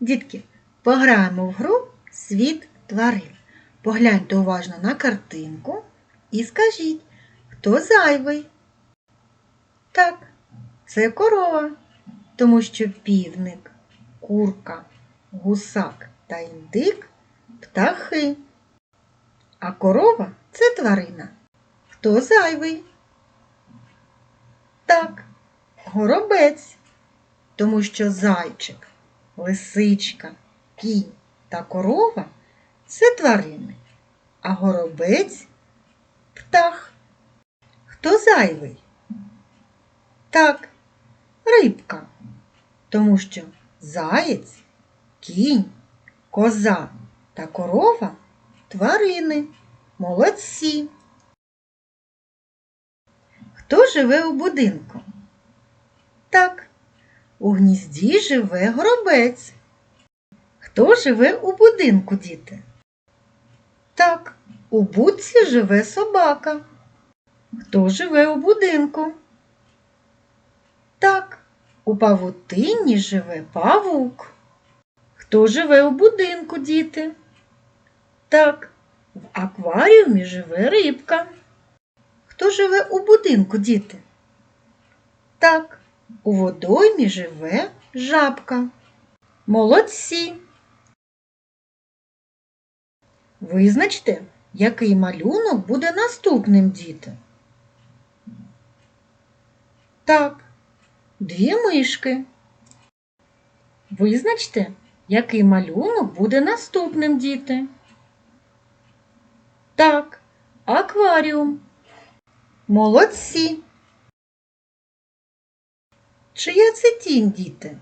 Дітки, пограємо в гру Світ тварин. Погляньте уважно на картинку і скажіть, хто зайвий? Так, це корова, тому що півник, курка, гусак та індик птахи. А корова це тварина. Хто зайвий? Так, горобець, тому що зайчик, лисичка, кінь та корова це тварини, а горобець птах. Хто зайвий? Так, рибка, тому що заєць, кінь, коза та корова тварини. Молодці. Хто живе у будинку? У гнізді живе горобець. Хто живе у будинку, діти? Так, у будці живе собака. Хто живе у будинку? Так, у павутинні живе павук. Хто живе у будинку, діти? Так, в акваріумі живе рибка. Хто живе у будинку, діти? Так, у водоймі живе жабка. Молодці. Визначте, який малюнок буде наступним, діти. Так, дві мишки. Визначте, який малюнок буде наступним, діти. Так, акваріум. Молодці. Чия це тінь, діти?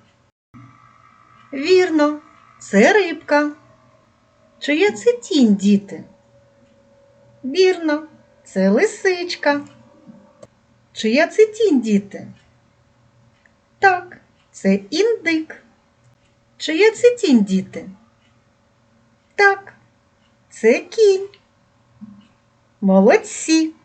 Вірно, це рибка. Чия це тінь, діти? Вірно, це лисичка. Чия це тінь, діти? Так, це індик. Чия це тінь, діти? Так, це кінь. Молодці.